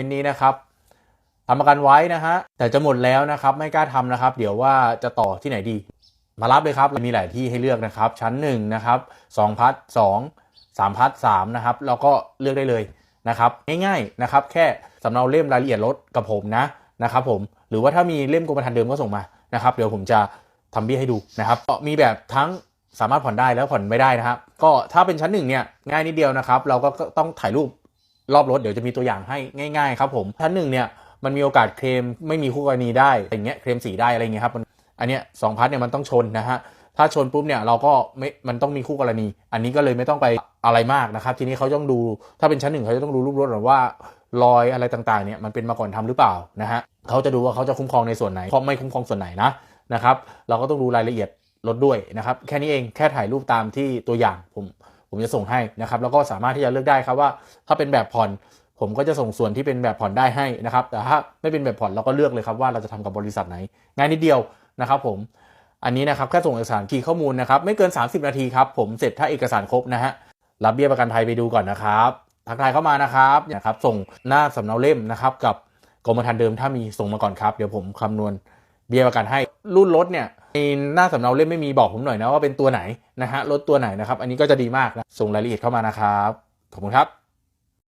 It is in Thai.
มนต์นี้นะครับทำประกันไว้นะฮะแต่จะหมดแล้วนะครับไม่กล้าทำนะครับ เดี๋ยวว่าจะต่อที่ไหนดี มารับเลยครับมีหลายที่ให้เลือกนะครับ ชั้น1นะครับ2พัท2 3พัท3นะครับแล้วก็เลือกได้เลยนะครับง่ายๆนะครับแค่สำเนาเล่มรายละเอียดรถกับผมนะนะครับผมหรือว่าถ้ามีเล่มกรมธรรม์เดิมก็ส่งมานะครับ เดี๋ยวผมจะทำเบี้ยให้ดูนะครับก็มีแบบทั้งสามารถผ่อนได้แล้วผ่อนไม่ได้นะครับก็ถ้าเป็นชั้นหนึ่งเนี่ยง่ายนิดเดียวนะครับ เราก็ต้องถ่ายรูป รอบรถเดี๋ยวจะมีตัวอย่างให้ง่ายๆครับผมชั้นหนึ่งเนี่ยมันมีโอกาสเคลมไม่มีคู่กรณีได้อย่างเงี้ยเคลมสีได้อะไรเงี้ยครับอันเนี้ยสองพัทเนี่ยมันต้องชนนะฮะถ้าชนปุ๊บเนี่ยเราก็ไม่มันต้องมีคู่กรณี อันนี้ก็เลยไม่ต้องไปอะไรมากนะครับ ทีนี้เขาต้องดูถ้าเป็นชั้นหนึ่งเขาจะต้องดูรูปรถหรือว่ารอยอะไรต่างๆเนี่ยมันเป็นมาก่อนทำหรือเปล่านะฮะเขาจะดูว่าเขาจะคุ้มครองในส่วนไหนเพราไม่คุ้มครองส่วนไหนนะนะครับ เราก็ต้องดูรายละเอียดรถด้วยนะครับ แค่นี้เองแค่ถ่ายรูปตามที่ตัวอย่างผม ผมจะส่งให้นะครับ แล้วก็สามารถที่จะเลือกได้ครับว่า ถ้าเป็นแบบผ่อน ผมก็จะส่งส่วนที่เป็นแบบผ่อนได้ให้นะครับ แต่ถ้าไม่เป็นแบบผ่อนเราก็เลือกเลยครับว่าเราจะทำกับบริษัทไหน ง่ายนิดเดียวนะครับผมอันนี้นะครับแค่ส่งเอกสารคีย์ข้อมูลนะครับไม่เกิน 30 นาทีครับผมเสร็จถ้าเอกสารครบนะฮะรับเบี้ยประกันภัยไปดูก่อนนะครับทักทายเข้ามานะครับนะครับ ส่งหน้าสำเนาเล่มนะครับกับกรมธรรม์เดิมถ้ามีส่งมาก่อนครับ เดี๋ยวผมคำนวณเบี้ยประกันให้รุ่นรถเนี่ย ในหน้าสำเนาเล่มไม่มีบอกผมหน่อยนะว่าเป็นตัวไหนนะฮะรถตัวไหนนะครับ อันนี้ก็จะดีมากนะส่งรายละเอียดเข้ามานะครับขอบคุณครับ